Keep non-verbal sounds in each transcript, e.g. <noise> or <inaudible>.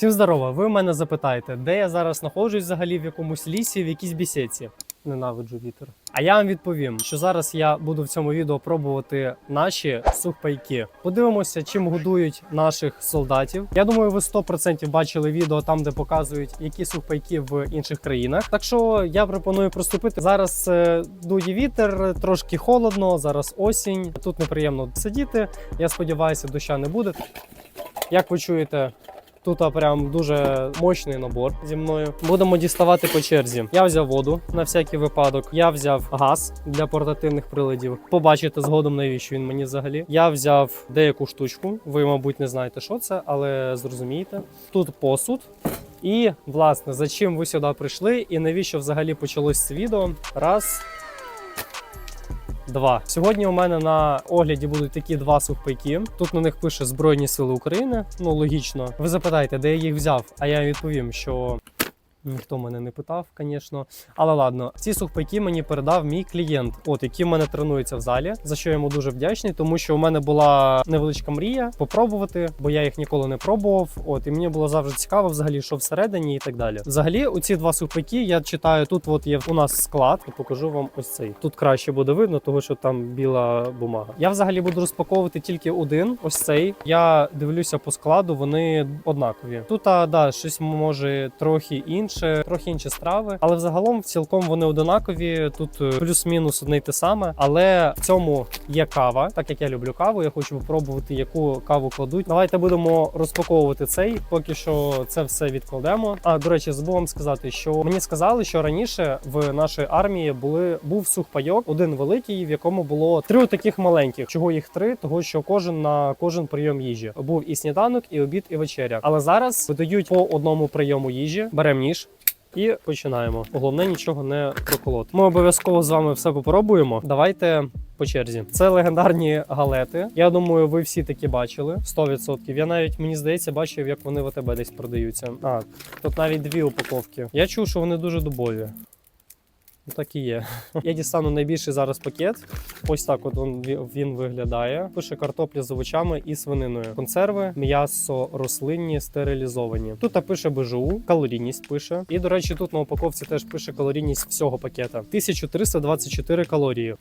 Всім здорово! Ви в мене запитаєте, де я зараз знаходжусь взагалі в якомусь лісі, в якійсь бісеці. Ненавиджу вітер. А я вам відповім, що зараз я буду в цьому відео пробувати наші сухпайки. Подивимося, чим годують наших солдатів. Я думаю, ви 100% бачили відео там, де показують, які сухпайки в інших країнах. Так що я пропоную приступити. Зараз е, дує вітер, трошки холодно. Зараз осінь. Тут неприємно сидіти. Я сподіваюся, доща не буде. Як ви чуєте, Тут прям дуже мощний набор зі мною. Будемо діставати по черзі. Я взяв воду на всякий випадок. Я взяв газ для портативних приладів. Побачите згодом, навіщо він мені взагалі. Я взяв деяку штучку. Ви, мабуть, не знаєте, що це, але зрозумієте. Тут посуд. І власне за чим ви сюди прийшли, і навіщо взагалі почалось це відео? Раз. Два сьогодні у мене на огляді будуть такі два сухпайки. Тут на них пише Збройні Сили України. Ну логічно. Ви запитаєте, де я їх взяв? А я відповім, що ніхто мене не питав, звісно. Але ладно, ці сухпайки мені передав мій клієнт, от який в мене тренується в залі. За що я йому дуже вдячний, тому що у мене була невеличка мрія попробувати, бо я їх ніколи не пробував. От і мені було завжди цікаво, взагалі, що всередині і так далі. Взагалі, у ці два сухпайки я читаю. Тут от є у нас склад, і покажу вам ось цей. Тут краще буде видно, тому що там біла бумага. Я взагалі буду розпаковувати тільки один. Ось цей. Я дивлюся по складу, вони однакові. Тут а, да, щось може трохи інше, трохи інші страви, але взагалом цілком вони однакові. Тут е, плюс-мінус одне й те саме. Але в цьому є кава. Так як я люблю каву, я хочу попробувати, яку каву кладуть. Давайте будемо розпаковувати цей. Поки що це все відкладемо. А до речі, забув вам сказати, що мені сказали, що раніше в нашій армії були був сухпайок, один великий, в якому було три таких маленьких. Чого їх три? Того що кожен на кожен прийом їжі був і сніданок, і обід, і вечеря. Але зараз видають по одному прийому їжі. Беремо ніж. І починаємо. Головне нічого не проколоти. Ми обов'язково з вами все попробуємо. Давайте по черзі. Це легендарні галети. Я думаю, ви всі такі бачили 100%. Я навіть мені здається бачив, як вони в АТБ десь продаються. А тут навіть дві упаковки. Я чув, що вони дуже дубові. Ну, Так і є. Я дістану найбільший зараз пакет. Ось так от він, виглядає. Пише картопля з овочами і свининою. Консерви, м'ясо рослинні, стерилізовані. Тут пише БЖУ, калорійність пише. І, до речі, тут на упаковці теж пише калорійність всього пакета. 1324 калорії.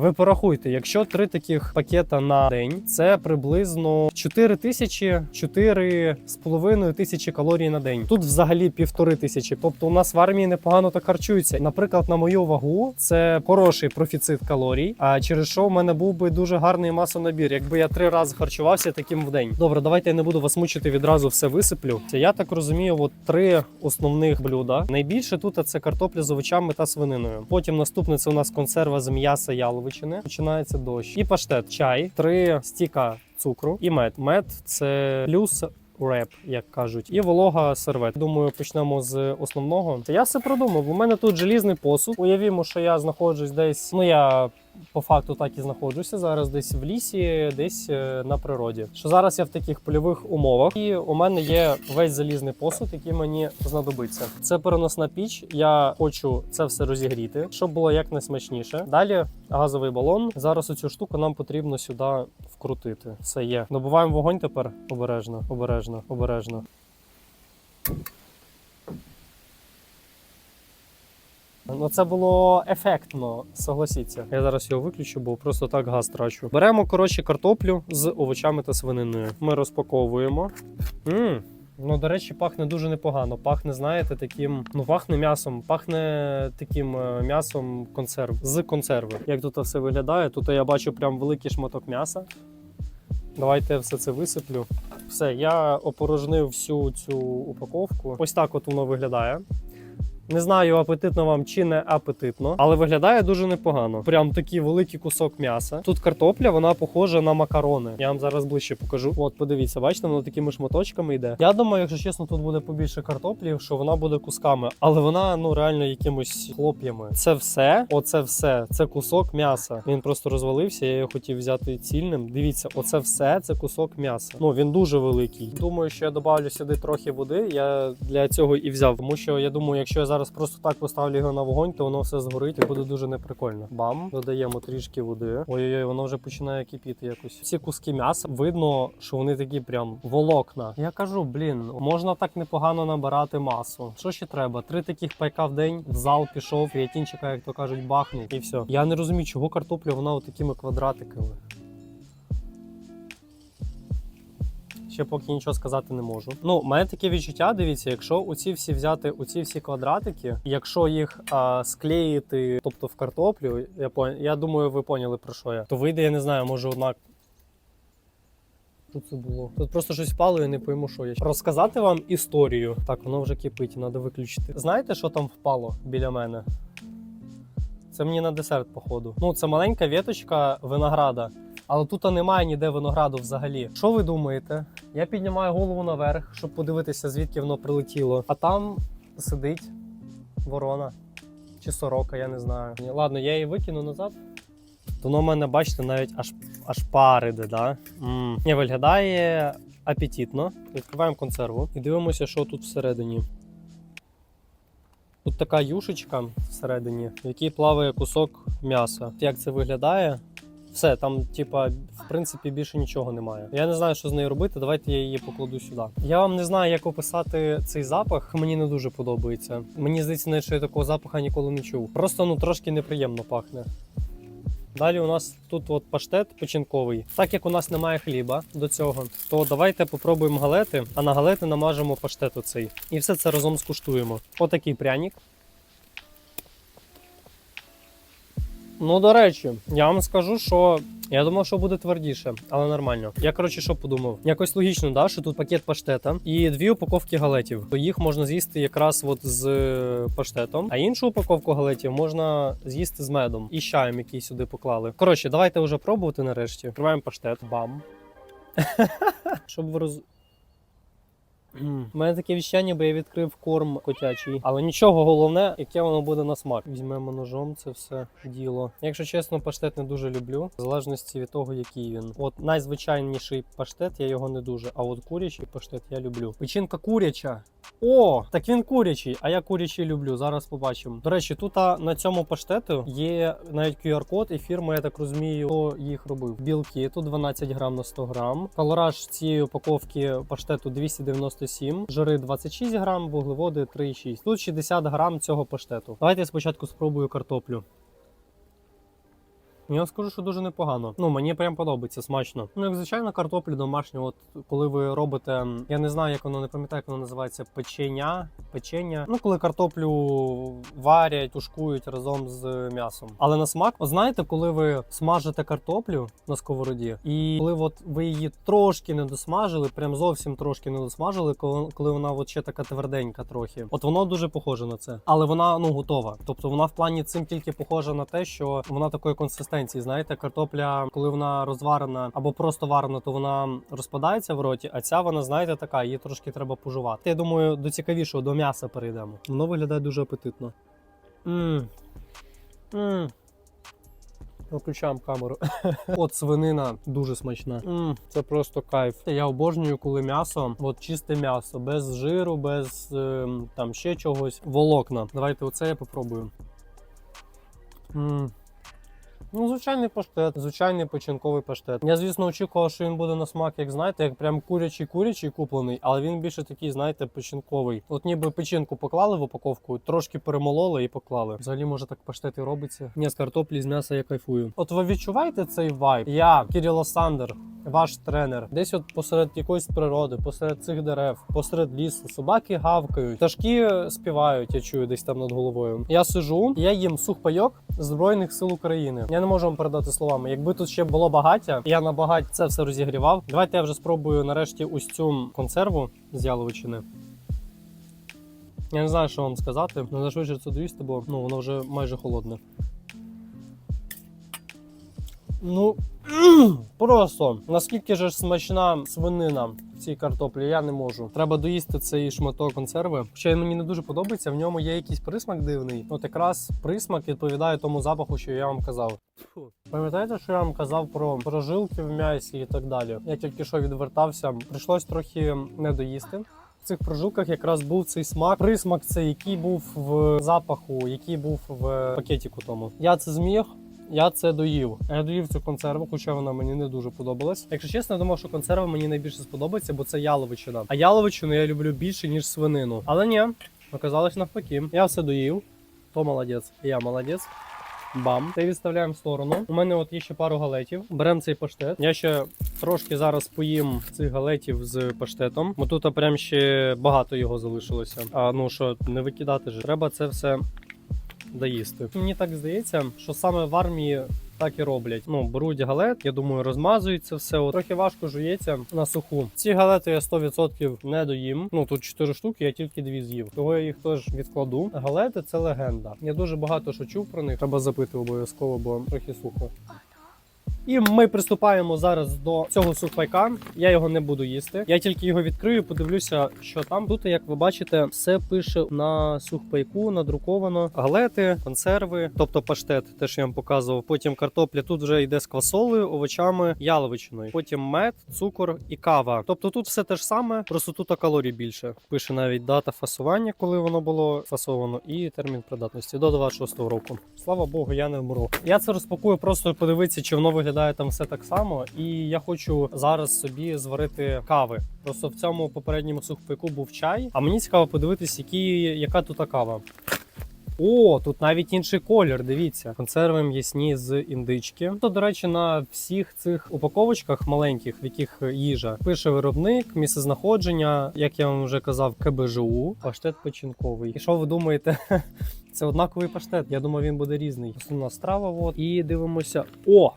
Ви порахуйте, якщо три таких пакета на день, це приблизно 4 тисячі 4 з половиною тисячі калорій на день. Тут взагалі півтори тисячі. Тобто у нас в армії непогано так харчуються. Наприклад, на мою вагу це хороший профіцит калорій. А через що в мене був би дуже гарний масонабір, якби я три рази харчувався таким в день. Добре, давайте я не буду вас мучити відразу все висиплю. Я так розумію, от три основних блюда. Найбільше тут це картопля з овочами та свининою. Потім наступне це у нас консерва з м'яса яловичини. Починається дощ і паштет, чай, три стіка цукру і мед. Мед це плюс. Реп, як кажуть, і волога сервет. Думаю, почнемо з основного. Я все продумав. У мене тут желізний посуд. Уявімо, що я знаходжусь десь. Ну я по факту так і знаходжуся зараз, десь в лісі, десь е, на природі. Що зараз я в таких польових умовах, і у мене є весь залізний посуд, який мені знадобиться. Це переносна піч. Я хочу це все розігріти, щоб було якнайсмачніше. Далі газовий балон. Зараз оцю штуку нам потрібно сюди вкрутити. Все є. Добуваємо вогонь тепер обережно, обережно, обережно. Ну це було ефектно, согласіться. Я зараз його виключу, бо просто так газ трачу. Беремо коротше картоплю з овочами та свининою. Ми розпаковуємо. Мм, Ну, до речі, пахне дуже непогано. Пахне, знаєте, таким. Ну, пахне м'ясом, пахне таким е, м'ясом консерв з консерви. Як тут все виглядає? Тут я бачу прям великий шматок м'яса. Давайте я все це висиплю. Все, я опорожнив всю цю упаковку. Ось так от воно виглядає. Не знаю, апетитно вам чи не апетитно, але виглядає дуже непогано. Прям такий великий кусок м'яса. Тут картопля, вона похожа на макарони. Я вам зараз ближче покажу. От, подивіться, бачите, воно такими шматочками йде. Я думаю, якщо чесно, тут буде побільше картоплі, що вона буде кусками, але вона ну реально якимось хлоп'ями. Це все, оце все. Це кусок м'яса. Він просто розвалився. Я його хотів взяти цільним. Дивіться, оце все це кусок м'яса. Ну він дуже великий. Думаю, що я добавлю сюди трохи води. Я для цього і взяв, тому що я думаю, якщо я зараз зараз просто так поставлю його на вогонь, то воно все згорить і буде дуже неприкольно. Бам, додаємо трішки води. Ой-ой-ой, воно вже починає кипіти якось. Ці куски м'яса видно, що вони такі прям волокна. Я кажу, блін, можна так непогано набирати масу. Що ще треба? Три таких пайка в день в зал пішов, креатинчика, як то кажуть, бахнув, і все. Я не розумію, чого картопля вона от такими квадратиками. Ще поки нічого сказати не можу. Ну, у мене таке відчуття, дивіться, якщо оці всі взяти, оці всі квадратики, якщо їх а, склеїти, тобто в картоплю, я пон... я думаю, ви поняли про що я, то вийде, я не знаю, може одна. Що це було? Тут просто щось впало, я не пойму, що я. Розказати вам історію. Так, воно вже кипить, треба виключити. Знаєте, що там впало біля мене? Це мені на десерт, походу. Ну, це маленька віточка винограда. Але тут немає ніде винограду взагалі. Що ви думаєте? Я піднімаю голову наверх, щоб подивитися, звідки воно прилетіло. А там сидить ворона чи сорока, я не знаю. Ладно, я її викину назад. Воно в мене, бачите, навіть аж, аж париде, да? Ні, виглядає апетитно. Відкриваємо консерву і дивимося, що тут всередині. Тут така юшечка всередині, в якій плаває кусок м'яса. Як це виглядає? Все, там, типа, в принципі, більше нічого немає. Я не знаю, що з нею робити. Давайте я її покладу сюди. Я вам не знаю, як описати цей запах. Мені не дуже подобається. Мені здається, навіть, що я такого запаха ніколи не чув. Просто ну трошки неприємно пахне. Далі у нас тут от паштет печінковий. Так як у нас немає хліба до цього, то давайте попробуємо галети, а на галети намажемо паштет оцей. І все це разом скуштуємо. Отакий пряник. Ну, до речі, я вам скажу, що я думав, що буде твердіше, але нормально. Я коротше, що подумав? Якось логічно, да, що тут пакет паштета і дві упаковки галетів. То їх можна з'їсти якраз от з е, паштетом, а іншу упаковку галетів можна з'їсти з медом і чаєм, який сюди поклали. Коротше, давайте вже пробувати нарешті. Відкриваємо паштет. Бам. <laughs> Щоб ви роз. У мене таке віщання, бо я відкрив корм котячий. Але нічого головне, яке воно буде на смак. Візьмемо ножом це все діло. Якщо чесно, паштет не дуже люблю, в залежності від того, який він. От найзвичайніший паштет, я його не дуже. А от курячий паштет я люблю. Печінка куряча. О, так він курячий, а я курячий люблю. Зараз побачимо. До речі, тут на цьому паштету є навіть QR-код, і фірма, я так розумію, хто їх робив. Білки тут 12 грам на 100 грам. Калораж цієї упаковки паштету 297, жири 26 грам, вуглеводи 3,6. Тут 60 грам цього паштету. Давайте спочатку спробую картоплю. Я вам скажу, що дуже непогано. Ну мені прям подобається смачно. Ну як звичайно, картоплю домашню. От коли ви робите, я не знаю, як воно не пам'ятаю, як воно називається печення. Печення. Ну коли картоплю варять, тушкують разом з м'ясом. Але на смак, от знаєте, коли ви смажите картоплю на сковороді, і коли от ви її трошки не досмажили, прям зовсім трошки не досмажили, коли, коли вона от ще така тверденька трохи. От воно дуже похоже на це, але вона ну готова. Тобто вона в плані цим тільки похожа на те, що вона такої консистенції. Знаєте, картопля, коли вона розварена або просто варена, то вона розпадається в роті. А ця вона, знаєте, така, її трошки треба пожувати. Я думаю, до цікавішого, до м'яса перейдемо. Воно виглядає дуже апетитно. Мм. Мм. Виключаємо камеру. <laughs> От свинина дуже смачна. М, це просто кайф. Я обожнюю, коли м'ясо, от чисте м'ясо, без жиру, без ем, там ще чогось. Волокна. Давайте оце я попробую. М. Ну, звичайний паштет, звичайний печінковий паштет. Я, звісно, очікував, що він буде на смак, як знаєте, як прям курячий курячий куплений, але він більше такий, знаєте, печінковий. От ніби печінку поклали в упаковку, трошки перемололи і поклали. Взагалі, може так паштет і робиться. Ні, з картоплі з м'яса я кайфую. От ви відчуваєте цей вайб? Я, Кирило Сандер, ваш тренер, десь от посеред якоїсь природи, посеред цих дерев, посеред лісу, собаки гавкають, пташки співають, я чую десь там над головою. Я сижу, я їм сухпайок Збройних сил України. Я не можу вам передати словами. Якби тут ще було багаття, я на багать це все розігрівав. Давайте я вже спробую нарешті ось цю консерву з яловичини. Я не знаю, що вам сказати. Не зашвидше це доїсти, бо ну, воно вже майже холодне. Ну просто наскільки ж смачна свинина в цій картоплі, я не можу. Треба доїсти цей шматок консерви. Він мені не дуже подобається. В ньому є якийсь присмак дивний. От якраз присмак відповідає тому запаху, що я вам казав. Пам'ятаєте, що я вам казав про прожилки в м'ясі і так далі? Я тільки що відвертався. Прийшлось трохи не доїсти. В цих прожилках якраз був цей смак, присмак цей, який був в запаху, який був в пакетику тому. Я це зміг. Я це доїв. Я доїв цю консерву, хоча вона мені не дуже подобалась. Якщо чесно, я думав, що консерва мені найбільше сподобається, бо це яловичина. А яловичину я люблю більше, ніж свинину. Але ні, оказалось навпаки. Я все доїв. То молодець. Я молодець. Бам. Це відставляємо в сторону. У мене от є ще пару галетів. Беремо цей паштет. Я ще трошки зараз поїм цих галетів з паштетом, бо тут прям ще багато його залишилося. А ну що, не викидати ж. Треба це все доїсти. Мені так здається, що саме в армії. Так і роблять. Ну, беруть галет, я думаю, розмазується все. От, трохи важко жується на суху. Ці галети я 100% не доїм. Ну тут 4 штуки, я тільки дві з'їв. Того я їх теж відкладу. Галети це легенда. Я дуже багато що чув про них. Треба запити обов'язково, бо трохи сухо. І ми приступаємо зараз до цього сухпайка. Я його не буду їсти. Я тільки його відкрию, подивлюся, що там. Тут, як ви бачите, все пише на сухпайку, надруковано галети, консерви, тобто паштет, те, що я вам показував. Потім картопля. Тут вже йде з квасолею, овочами, яловичиною. Потім мед, цукор і кава. Тобто тут все те ж саме, просто тут калорій більше. Пише навіть дата фасування, коли воно було фасовано, і термін придатності до 26-го року. Слава Богу, я не вмру. Я це розпакую, просто подивитися, чи воно виглядає там все так само. І я хочу зараз собі зварити кави. Просто в цьому попередньому сухпайку був чай. А мені цікаво подивитись, які, яка тут кава. О, тут навіть інший колір. Дивіться, консерви м'ясні з індички. То, до речі, на всіх цих упаковочках маленьких, в яких їжа, пише виробник, місце знаходження, як я вам вже казав, КБЖУ, паштет печінковий. І що ви думаєте? <laughs> Це однаковий паштет. Я думаю, він буде різний. Основна страва. От. І дивимося. О!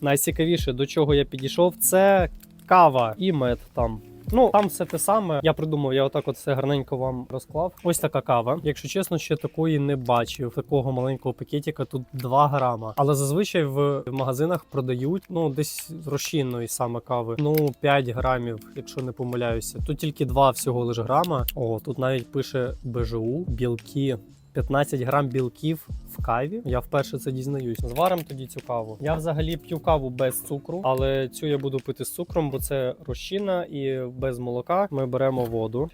Найцікавіше, до чого я підійшов, це кава і мед там. Ну, там все те саме. Я придумав, я отак от все гарненько вам розклав. Ось така кава. Якщо чесно, ще такої не бачив. Такого маленького пакетика тут 2 грама. Але зазвичай в магазинах продають ну десь розчинної саме кави. Ну 5 грамів, якщо не помиляюся. Тут тільки 2 всього лиш грама. О, тут навіть пише БЖУ, білки. 15 грам білків каві. Я вперше це дізнаюсь. Зварим тоді цю каву. Я взагалі п'ю каву без цукру, але цю я буду пити з цукром, бо це розчина і без молока ми беремо воду.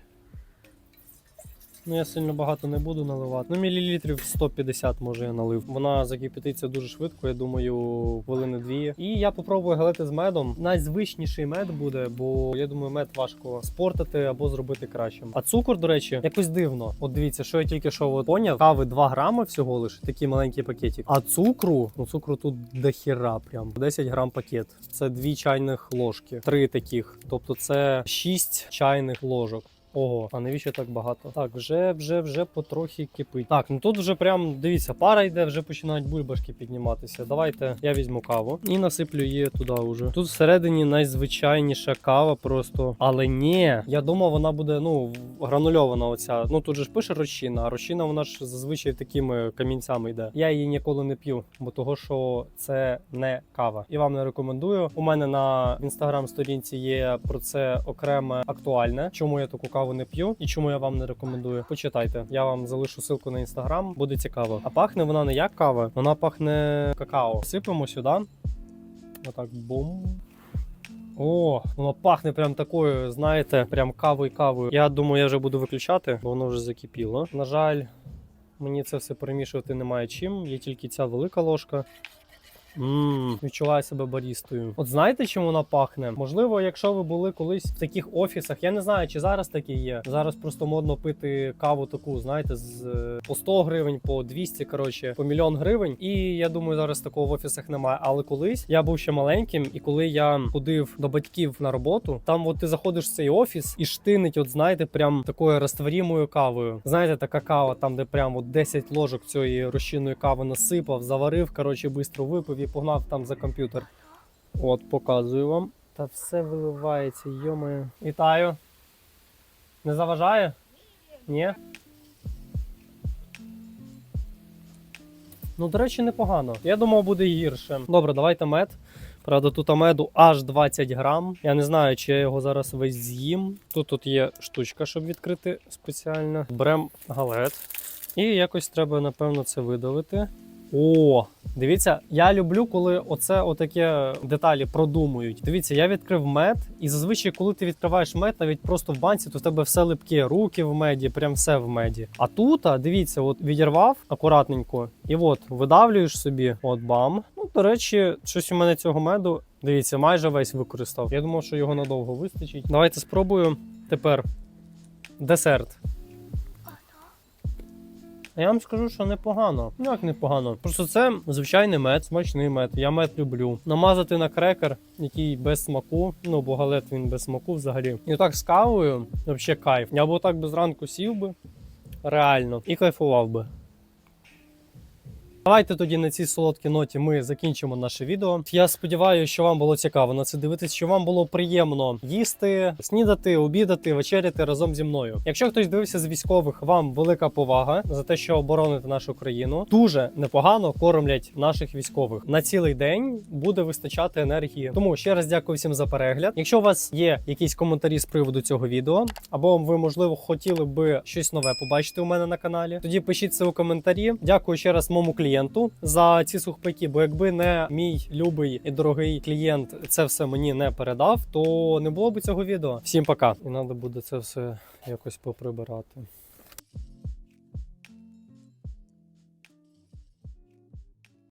Ну, я сильно багато не буду наливати. Ну, мілілітрів 150 може я налив. Вона закипятиться дуже швидко, я думаю, хвилини дві. І я попробую галети з медом. Найзвичніший мед буде, бо я думаю, мед важко спортити або зробити кращим. А цукор, до речі, якось дивно. От дивіться, що я тільки що поняв. Кави 2 грами всього лиш, такий маленький пакетик. А цукру, ну цукру тут дохіра прям 10 грам пакет. Це 2 чайних ложки, три таких. Тобто це 6 чайних ложок. Ого, а навіщо так багато? Так, вже, вже, вже потрохи кипить. Так, ну тут вже прям дивіться, пара йде, вже починають бульбашки підніматися. Давайте я візьму каву і насиплю її туди уже. Тут всередині найзвичайніша кава, просто. Але ні, я думав, вона буде ну гранульована. Оця. Ну тут же ж пише розчина, а розчина вона ж зазвичай такими камінцями йде. Я її ніколи не п'ю, бо того, що це не кава. І вам не рекомендую. У мене на інстаграм-сторінці є про це окреме актуальне. Чому я таку каву не п'ю і чому я вам не рекомендую? Почитайте. Я вам залишу ссылку на інстаграм, буде цікаво. А пахне вона не як кава, вона пахне какао. Сипемо сюди. Отак бум. О, воно пахне прям такою, знаєте, прям кавою кавою. Я думаю, я вже буду виключати, бо воно вже закипіло. На жаль, мені це все перемішувати немає чим. Є тільки ця велика ложка. Ммм, відчуваю себе барістою. От знаєте, чим вона пахне? Можливо, якщо ви були колись в таких офісах, я не знаю, чи зараз такі є. Зараз просто модно пити каву таку, знаєте, з е, по 100 гривень, по 200, коротше, по мільйон гривень. І я думаю, зараз такого в офісах немає. Але колись я був ще маленьким, і коли я ходив до батьків на роботу, там от ти заходиш в цей офіс і штинить, от знаєте, прям такою розтворімою кавою. Знаєте, така кава, там де прям от 10 ложок цієї розчинної кави насипав, заварив, коротше, швидко випив і погнав там за комп'ютер. От, показую вам. Та все виливається, йомаю. Вітаю. Не заважає? Ні? Ну, до речі, непогано. Я думав, буде гірше. Добре, давайте мед. Правда, тут меду аж 20 грам. Я не знаю, чи я його зараз весь з'їм. Тут тут є штучка, щоб відкрити спеціально. Берем галет. І якось треба, напевно, це видавити. О, дивіться, я люблю, коли оце отаке деталі продумують. Дивіться, я відкрив мед, і зазвичай, коли ти відкриваєш мед, навіть просто в банці, то в тебе все липке, руки в меді, прям все в меді. А тут, дивіться, от відірвав акуратненько, і от видавлюєш собі, от бам. Ну, до речі, щось у мене цього меду. Дивіться, майже весь використав. Я думав, що його надовго вистачить. Давайте спробую тепер десерт. А Я вам скажу, що непогано. Ну як непогано. Просто це звичайний мед, смачний мед. Я мед люблю. Намазати на крекер, який без смаку. Ну, бо галет він без смаку взагалі. І так з кавою, взагалі кайф. Я б отак би зранку сів би. Реально. І кайфував би. Давайте тоді на цій солодкій ноті ми закінчимо наше відео. Я сподіваюся, що вам було цікаво на це дивитись, що вам було приємно їсти, снідати, обідати, вечеряти разом зі мною. Якщо хтось дивився з військових, вам велика повага за те, що обороните нашу країну. Дуже непогано кормлять наших військових. На цілий день буде вистачати енергії. Тому ще раз дякую всім за перегляд. Якщо у вас є якісь коментарі з приводу цього відео, або ви, можливо, хотіли би щось нове побачити у мене на каналі, тоді пишіть це у коментарі. Дякую ще раз моєму клієнту за ці сухпайки. Бо якби не мій любий і дорогий клієнт це все мені не передав, то не було б цього відео. Всім пока. І треба буде це все якось поприбирати.